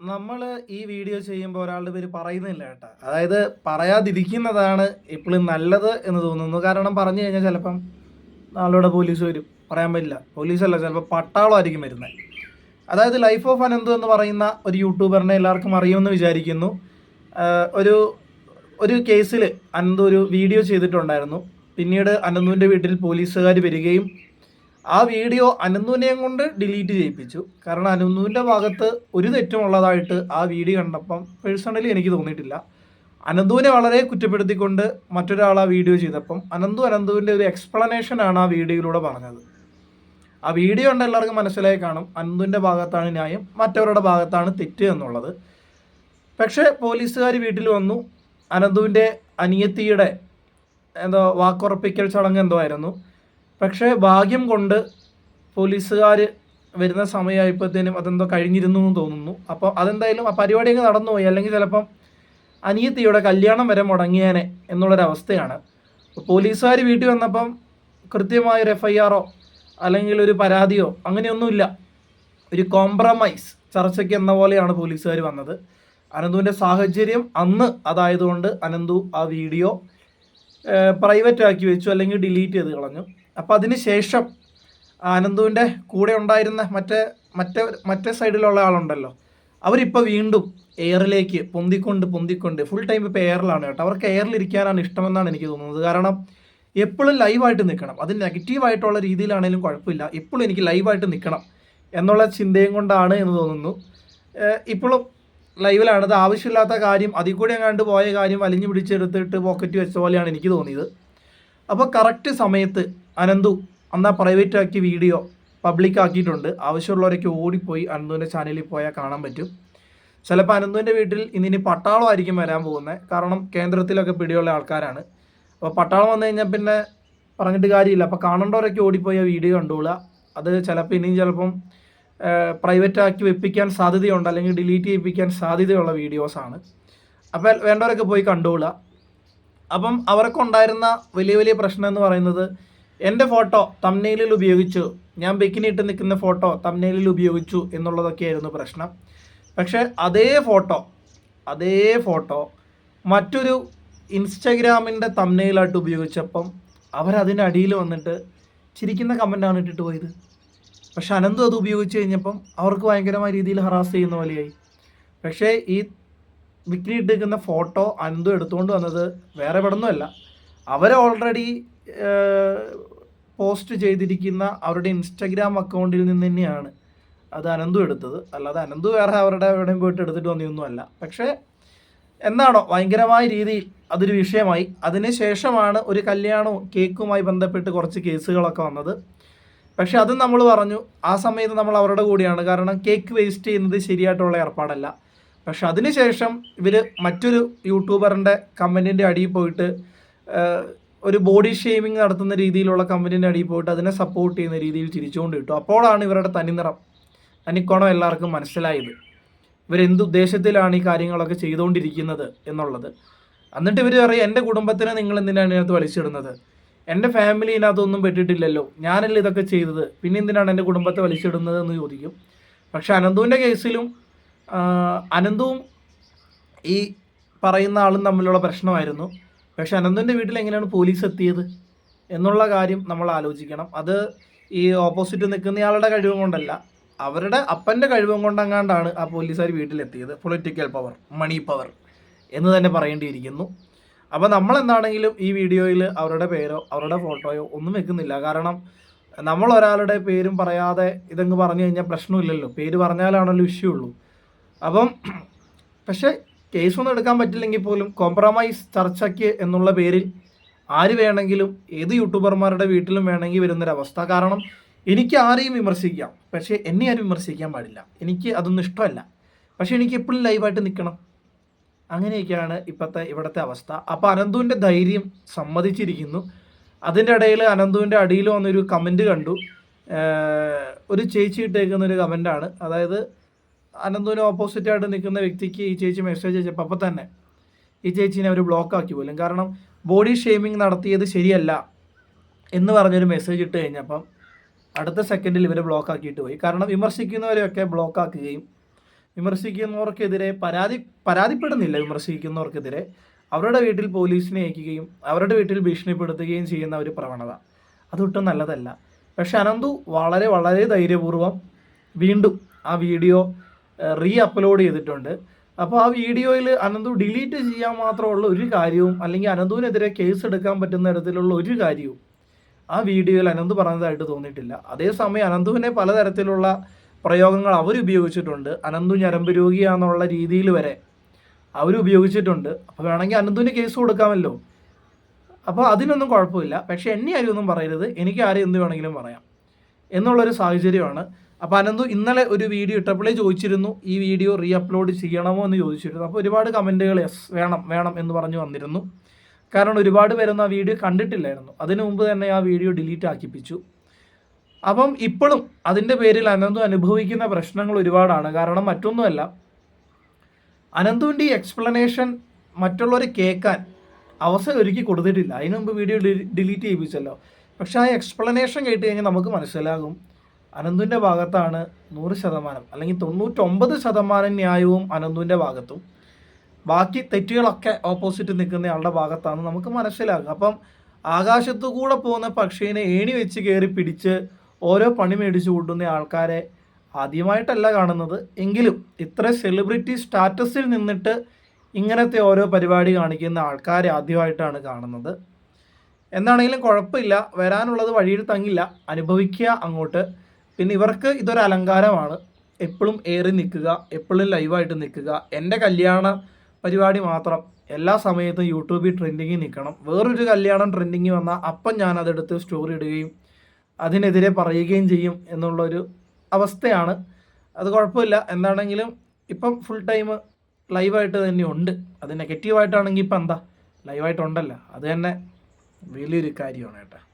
നമ്മൾ ഈ വീഡിയോ ചെയ്യുമ്പോൾ ഒരാളുടെ പേര് പറയുന്നില്ല കേട്ടോ. അതായത് പറയാതിരിക്കുന്നതാണ് ഇപ്പോഴും നല്ലത് എന്ന് തോന്നുന്നു. കാരണം പറഞ്ഞു കഴിഞ്ഞാൽ ചിലപ്പം നാളോടെ പോലീസ് വരും. പറയാൻ പറ്റില്ല. പോലീസല്ല ചിലപ്പോൾ പട്ടാളമായിരിക്കും വരുന്നത് അതായത് ലൈഫ് ഓഫ് അനന്തു എന്ന് പറയുന്ന ഒരു യൂട്യൂബറിനെ എല്ലാവർക്കും അറിയുമെന്ന് വിചാരിക്കുന്നു. ഒരു ഒരു കേസിൽ അനന്ത് ഒരു വീഡിയോ ചെയ്തിട്ടുണ്ടായിരുന്നു. പിന്നീട് അനന്തുവിന്റെ വീട്ടിൽ പോലീസുകാർ വരികയും ആ വീഡിയോ അനന്തുവിനെയും കൊണ്ട് ഡിലീറ്റ് ചെയ്യിപ്പിച്ചു. കാരണം അനന്തുവിന്റെ ഭാഗത്ത് ഒരു തെറ്റും ഉള്ളതായിട്ട് ആ വീഡിയോ കണ്ടപ്പം പേഴ്സണലി എനിക്ക് തോന്നിയിട്ടില്ല. അനന്തുവിനെ വളരെ കുറ്റപ്പെടുത്തിക്കൊണ്ട് മറ്റൊരാൾ ആ വീഡിയോ ചെയ്തപ്പം അനന്തു അനന്തുവിന്റെ ഒരു എക്സ്പ്ലനേഷനാണ് ആ വീഡിയോയിലൂടെ പറഞ്ഞത്. ആ വീഡിയോ കണ്ട എല്ലാവർക്കും മനസ്സിലായി കാണും അനന്തുവിന്റെ ഭാഗത്താണ് ന്യായം മറ്റവരുടെ ഭാഗത്താണ് തെറ്റ് എന്നുള്ളത്. പക്ഷേ പോലീസുകാർ വീട്ടിൽ വന്നു. അനന്തുവിന്റെ അനിയത്തിയുടെ എന്തോ വാക്കുറപ്പിക്കൽ ചടങ്ങ് എന്തോ ആയിരുന്നു. പക്ഷേ ഭാഗ്യം കൊണ്ട് പോലീസുകാർ വരുന്ന സമയമായപ്പോഴത്തേനും അതെന്തോ കഴിഞ്ഞിരുന്നു എന്ന് തോന്നുന്നു. അപ്പോൾ അതെന്തായാലും ആ പരിപാടി അങ്ങ് നടന്നുപോയി. അല്ലെങ്കിൽ ചിലപ്പം അനിയത്തിയുടെ കല്യാണം വരെ മുടങ്ങിയേനെ എന്നുള്ളൊരവസ്ഥയാണ് പോലീസുകാർ വീട്ടിൽ വന്നപ്പം കൃത്യമായൊരു എഫ് ഐ ആറോ അല്ലെങ്കിൽ ഒരു പരാതിയോ അങ്ങനെയൊന്നുമില്ല. ഒരു കോംപ്രമൈസ് ചർച്ചയ്ക്ക് എന്ന പോലെയാണ് പോലീസുകാർ വന്നത്. അനന്തുവിന്റെ സാഹചര്യം അന്ന് അതായതുകൊണ്ട് അനന്തു ആ വീഡിയോ പ്രൈവറ്റ് ആക്കി വെച്ചു അല്ലെങ്കിൽ ഡിലീറ്റ് ചെയ്ത് കളഞ്ഞു. അപ്പോൾ അതിന് ശേഷം ആനന്ദുവിന്റെ കൂടെ ഉണ്ടായിരുന്ന മറ്റേ മറ്റേ മറ്റേ സൈഡിലുള്ള ആളുണ്ടല്ലോ. അവരിപ്പോൾ വീണ്ടും എയറിലേക്ക് പൊന്തിക്കൊണ്ട് പൊന്തിക്കൊണ്ട് ഫുൾ ടൈം ഇപ്പോൾ എയറിലാണ് കേട്ടോ. അവർക്ക് എയറിലിരിക്കാനാണ് ഇഷ്ടമെന്നാണ് എനിക്ക് തോന്നുന്നത്. കാരണം എപ്പോഴും ലൈവായിട്ട് നിൽക്കണം. അത് നെഗറ്റീവായിട്ടുള്ള രീതിയിലാണെങ്കിലും കുഴപ്പമില്ല. എപ്പോഴും എനിക്ക് ലൈവായിട്ട് നിൽക്കണം എന്നുള്ള ചിന്തയും കൊണ്ടാണ് എന്ന് തോന്നുന്നു. ഇപ്പോഴും ലൈവിലാണ് അത് ആവശ്യമില്ലാത്ത കാര്യം അതിൽ കൂടി അങ്ങാണ്ട് പോയ കാര്യം വലിഞ്ഞു പിടിച്ചെടുത്തിട്ട് പോക്കറ്റ് വെച്ച പോലെയാണ് എനിക്ക് തോന്നിയത്. അപ്പോൾ കറക്റ്റ് സമയത്ത് അനന്തു അന്ന് ആ പ്രൈവറ്റ് ആക്കിയ വീഡിയോ പബ്ലിക് ആക്കിയിട്ടുണ്ട് ആവശ്യമുള്ളവരൊക്കെ ഓടിപ്പോയി അനന്തുവിന്റെ ചാനലിൽ പോയാൽ കാണാൻ പറ്റും. ചിലപ്പോൾ അനന്തുവിന്റെ വീട്ടിൽ ഇന്നിനി പട്ടാളമായിരിക്കും വരാൻ പോകുന്നത് കാരണം കേന്ദ്രത്തിലൊക്കെ പിടിയുള്ള ആൾക്കാരാണ്. അപ്പോൾ പട്ടാളം വന്നു കഴിഞ്ഞാൽ പിന്നെ പറഞ്ഞിട്ട് കാര്യമില്ല. അപ്പോൾ കാണേണ്ടവരൊക്കെ ഓടിപ്പോയി ആ വീഡിയോ കണ്ടോളുക അത് ചിലപ്പോൾ ഇനിയും ചിലപ്പം പ്രൈവറ്റ് ആക്കി വെപ്പിക്കാൻ സാധ്യതയുണ്ട്. അല്ലെങ്കിൽ ഡിലീറ്റ് ചെയ്യിപ്പിക്കാൻ സാധ്യതയുള്ള വീഡിയോസാണ്. അപ്പോൾ വേണ്ടവരൊക്കെ പോയി കണ്ടോളുക അപ്പം അവർക്കുണ്ടായിരുന്ന വലിയ വലിയ പ്രശ്നം എന്ന് പറയുന്നത് എന്റെ ഫോട്ടോ തമ്നയിലിൽ ഉപയോഗിച്ചു. ഞാൻ ബിക്കിനി ഇട്ട് നിൽക്കുന്ന ഫോട്ടോ തമ്നയിലിൽ ഉപയോഗിച്ചു എന്നുള്ളതൊക്കെയായിരുന്നു പ്രശ്നം. പക്ഷേ അതേ ഫോട്ടോ അതേ ഫോട്ടോ മറ്റൊരു ഇൻസ്റ്റഗ്രാമിന്റെ തമ്നയിലായിട്ട് ഉപയോഗിച്ചപ്പം അവരതിന്റെ അടിയിൽ വന്നിട്ട് ചിരിക്കുന്ന കമന്റാണ് ഇട്ടിട്ട് പോയത്. പക്ഷെ അനന്തു അത് ഉപയോഗിച്ച് കഴിഞ്ഞപ്പം അവർക്ക് ഭയങ്കരമായ രീതിയിൽ ഹറാസ് ചെയ്യുന്ന പോലെയായി. പക്ഷേ ഈ വിക്രി ഇട്ടിരിക്കുന്ന ഫോട്ടോ അനന്തു എടുത്തുകൊണ്ട് വന്നത് വേറെ എവിടുന്നുമല്ല. അവർ ഓൾറെഡി പോസ്റ്റ് ചെയ്തിരിക്കുന്ന അവരുടെ ഇൻസ്റ്റഗ്രാം അക്കൗണ്ടിൽ നിന്ന് തന്നെയാണ് അത് അനന്തു എടുത്തത്. അല്ലാതെ അനന്തു വേറെ അവരുടെ എവിടെയും പോയിട്ട് എടുത്തിട്ട് വന്നിയൊന്നുമല്ല. പക്ഷേ എന്താണോ ഭയങ്കരമായ രീതിയിൽ അതൊരു വിഷയമായി. അതിനുശേഷമാണ് ഒരു കല്യാണവും കേക്കുമായി ബന്ധപ്പെട്ട് കുറച്ച് കേസുകളൊക്കെ വന്നത്. പക്ഷെ അതും നമ്മൾ പറഞ്ഞു ആ സമയത്ത് നമ്മൾ അവരുടെ കൂടിയാണ്. കാരണം കേക്ക് വേസ്റ്റ് ചെയ്യുന്നത് ശരിയായിട്ടുള്ള ഏർപ്പാടല്ല. പക്ഷെ അതിനുശേഷം ഇവർ മറ്റൊരു യൂട്യൂബറിന്റെ കമന്റിന്റെ അടിയിൽ പോയിട്ട് ഒരു ബോഡി ഷേമിങ് നടത്തുന്ന രീതിയിലുള്ള കമ്പനീന്റെ അടിയിൽ പോയിട്ട് അതിനെ സപ്പോർട്ട് ചെയ്യുന്ന രീതിയിൽ ചിരിച്ചുകൊണ്ട് കിട്ടും അപ്പോഴാണ് ഇവരുടെ തനിനിറം തനിക്കോണം എല്ലാവർക്കും മനസ്സിലായത്. ഇവരെന്ത് ഉദ്ദേശത്തിലാണ് ഈ കാര്യങ്ങളൊക്കെ ചെയ്തുകൊണ്ടിരിക്കുന്നത് എന്നുള്ളത്. എന്നിട്ട് ഇവർ പറയും എന്റെ കുടുംബത്തിനെ നിങ്ങൾ എന്തിനാണ് ഇതിനകത്ത് വലിച്ചിടുന്നത്? എന്റെ ഫാമിലി ഇതിനകത്തൊന്നും പെട്ടിട്ടില്ലല്ലോ. ഞാനല്ലേ ഇതൊക്കെ ചെയ്തത്. പിന്നെ എന്തിനാണ് എന്റെ കുടുംബത്തെ വലിച്ചിടുന്നത്? എന്ന് ചോദിക്കും. പക്ഷെ അനന്തുവിന്റെ കേസിലും അനന്തുവും ഈ പറയുന്ന ആളും തമ്മിലുള്ള പ്രശ്നമായിരുന്നു. പക്ഷെ അനന്തുവിന്റെ വീട്ടിൽ എങ്ങനെയാണ് പോലീസ് എത്തിയത് എന്നുള്ള കാര്യം നമ്മൾ ആലോചിക്കണം. അത് ഈ ഓപ്പോസിറ്റ് നിൽക്കുന്നയാളുടെ കഴിവും കൊണ്ടല്ല അവരുടെ അപ്പന്റെ കഴിവും കൊണ്ടങ്ങാണ്ടാണ് ആ പോലീസുകാർ വീട്ടിലെത്തിയത്. പൊളിറ്റിക്കൽ പവർ മണി പവർ എന്ന് തന്നെ പറയേണ്ടിയിരിക്കുന്നു. അപ്പോൾ നമ്മൾ എന്താണെങ്കിലും ഈ വീഡിയോയിൽ അവരുടെ പേരോ അവരുടെ ഫോട്ടോയോ ഒന്നും വെക്കുന്നില്ല. കാരണം നമ്മൾ ഒരാളുടെ പേരും പറയാതെ ഇതങ്ങ് പറഞ്ഞു കഴിഞ്ഞാൽ പ്രശ്നമില്ലല്ലോ. പേര് പറഞ്ഞാലാണല്ലോ ഇഷ്യൂ ഉള്ളൂ. അപ്പം പക്ഷേ കേസൊന്നും എടുക്കാൻ പറ്റില്ലെങ്കിൽ പോലും കോംപ്രമൈസ് ചർച്ചയ്ക്ക് എന്നുള്ള പേരിൽ ആര് വേണമെങ്കിലും ഏത് യൂട്യൂബർമാരുടെ വീട്ടിലും വേണമെങ്കിൽ വരുന്നൊരവസ്ഥ. കാരണം എനിക്ക് ആരെയും വിമർശിക്കാം. പക്ഷേ എന്നെ ആരും വിമർശിക്കാൻ പാടില്ല. എനിക്ക് അതൊന്നും ഇഷ്ടമല്ല. പക്ഷേ എനിക്ക് എപ്പോഴും ലൈവായിട്ട് നിൽക്കണം. അങ്ങനെയൊക്കെയാണ് ഇപ്പോഴത്തെ ഇവിടുത്തെ അവസ്ഥ. അപ്പോൾ അനന്തുവിന്റെ ധൈര്യം സമ്മതിച്ചിരിക്കുന്നു. അതിന്റെ ഇടയിൽ അനന്തുവിന്റെ അടിയിൽ വന്നൊരു കമന്റ് കണ്ടു. ഒരു ചേച്ചി ഇട്ടേക്കുന്ന ഒരു അതായത് അനന്തുവിന് ഓപ്പോസിറ്റ് ആയിട്ട് നിൽക്കുന്ന വ്യക്തിക്ക് ഈ ചേച്ചി മെസ്സേജ് അയച്ചപ്പോൾ അപ്പം തന്നെ ഈ ചേച്ചീനെ അവർ ബ്ലോക്ക് ആക്കി പോലും. കാരണം ബോഡി ഷേമിംഗ് നടത്തിയത് ശരിയല്ല എന്ന് പറഞ്ഞൊരു മെസ്സേജ് ഇട്ട് കഴിഞ്ഞപ്പം അടുത്ത സെക്കൻഡിൽ ഇവരെ ബ്ലോക്ക് ആക്കിയിട്ട് പോയി. കാരണം വിമർശിക്കുന്നവരെയൊക്കെ ബ്ലോക്ക് ആക്കുകയും വിമർശിക്കുന്നവർക്കെതിരെ പരാതി പരാതിപ്പെടുന്നില്ല വിമർശിക്കുന്നവർക്കെതിരെ. അവരുടെ വീട്ടിൽ പോലീസിനെ അയക്കുകയും അവരുടെ വീട്ടിൽ ഭീഷണിപ്പെടുത്തുകയും ചെയ്യുന്ന ഒരു പ്രവണത. അതൊട്ടും നല്ലതല്ല. പക്ഷെ അനന്തു വളരെ വളരെ ധൈര്യപൂർവം വീണ്ടും ആ വീഡിയോ റീ അപ്ലോഡ് ചെയ്തിട്ടുണ്ട്. അപ്പോൾ ആ വീഡിയോയിൽ അനന്തു ഡിലീറ്റ് ചെയ്യാൻ മാത്രമുള്ള ഒരു കാര്യവും അല്ലെങ്കിൽ അനന്തുവിനെതിരെ കേസ് എടുക്കാൻ പറ്റുന്ന തരത്തിലുള്ള ഒരു കാര്യവും ആ വീഡിയോയിൽ അനന്ത് പറഞ്ഞതായിട്ട് തോന്നിയിട്ടില്ല. അതേസമയം അനന്തുവിനെ പലതരത്തിലുള്ള പ്രയോഗങ്ങൾ അവരുപയോഗിച്ചിട്ടുണ്ട് അനന്തു ഞരമ്പ് രോഗിയാണെന്നുള്ള രീതിയിൽ വരെ അവരുപയോഗിച്ചിട്ടുണ്ട് അപ്പോൾ വേണമെങ്കിൽ അനന്തുവിന് കേസ് കൊടുക്കാമല്ലോ. അപ്പോൾ അതിനൊന്നും കുഴപ്പമില്ല. പക്ഷേ എന്നെ ആരും ഒന്നും പറയരുത്. എനിക്ക് ആരും എന്ത് വേണമെങ്കിലും പറയാം. എന്നുള്ളൊരു സാഹചര്യമാണ്. അപ്പോൾ അനന്തു ഇന്നലെ ഒരു വീഡിയോ ഇട്ടപ്പോഴേ ചോദിച്ചിരുന്നു ഈ വീഡിയോ റീ അപ്ലോഡ് ചെയ്യണമോ എന്ന് ചോദിച്ചിരുന്നു. അപ്പോൾ ഒരുപാട് കമന്റുകൾ യെസ് വേണം വേണം എന്ന് പറഞ്ഞു വന്നിരുന്നു. കാരണം ഒരുപാട് പേരൊന്നും ആ വീഡിയോ കണ്ടിട്ടില്ലായിരുന്നു. അതിനു മുമ്പ് തന്നെ ആ വീഡിയോ ഡിലീറ്റ് ആക്കിപ്പിച്ചു. അപ്പം ഇപ്പോഴും അതിന്റെ പേരിൽ അനന്തു അനുഭവിക്കുന്ന പ്രശ്നങ്ങൾ ഒരുപാടാണ്. കാരണം മറ്റൊന്നുമല്ല അനന്തുവിന്റെ ഈ എക്സ്പ്ലനേഷൻ മറ്റുള്ളവർ കേൾക്കാൻ അവസരം ഒരുക്കി കൊടുത്തിട്ടില്ല. അതിനു മുമ്പ് വീഡിയോ ഡിലീറ്റ് ചെയ്യിപ്പിച്ചല്ലോ. പക്ഷേ ആ എക്സ്പ്ലനേഷൻ കേട്ട് കഴിഞ്ഞാൽ നമുക്ക് മനസ്സിലാകും. അനന്തുവിന്റെ ഭാഗത്താണ് നൂറ് ശതമാനം അല്ലെങ്കിൽ തൊണ്ണൂറ്റൊമ്പത് ശതമാനം ന്യായവും അനന്തുവിന്റെ ഭാഗത്തും. ബാക്കി തെറ്റുകളൊക്കെ ഓപ്പോസിറ്റ് നിൽക്കുന്ന ആളുടെ ഭാഗത്താണ് നമുക്ക് മനസ്സിലാകും അപ്പം ആകാശത്തു കൂടെ പോകുന്ന പക്ഷീനെ ഏണി വെച്ച് കയറി പിടിച്ച് ഓരോ പണി മേടിച്ചു കൂട്ടുന്ന ആൾക്കാരെ ആദ്യമായിട്ടല്ല കാണുന്നത്. എങ്കിലും ഇത്ര സെലിബ്രിറ്റി സ്റ്റാറ്റസിൽ നിന്നിട്ട് ഇങ്ങനത്തെ ഓരോ പരിപാടി കാണിക്കുന്ന ആൾക്കാരെ ആദ്യമായിട്ടാണ് കാണുന്നത്. എന്താണെങ്കിലും കുഴപ്പമില്ല. വരാനുള്ളത് വഴിയിൽ തങ്ങില്ല. അനുഭവിക്കുക അങ്ങോട്ട്. പിന്നെ ഇവർക്ക് ഇതൊരു അലങ്കാരമാണ്. എപ്പോഴും ഏറി നിൽക്കുക എപ്പോഴും ലൈവായിട്ട് നിൽക്കുക. എന്റെ കല്യാണ പരിപാടി മാത്രം എല്ലാ സമയത്തും യൂട്യൂബിൽ ട്രെൻഡിങ്ങിൽ നിൽക്കണം. വേറൊരു കല്യാണം ട്രെൻഡിങ് വന്നാൽ അപ്പം ഞാൻ അതെടുത്ത് സ്റ്റോറി ഇടുകയും അതിനെതിരെ പറയുകയും ചെയ്യും എന്നുള്ളൊരു അവസ്ഥയാണ്. അത് കുഴപ്പമില്ല. എന്താണെങ്കിലും ഇപ്പം ഫുൾ ടൈം ലൈവായിട്ട് തന്നെ ഉണ്ട്. അത് നെഗറ്റീവായിട്ടാണെങ്കിൽ ഇപ്പം എന്താ? ലൈവായിട്ടുണ്ടല്ലോ അത് തന്നെ വലിയൊരു കാര്യമാണ് കേട്ടോ.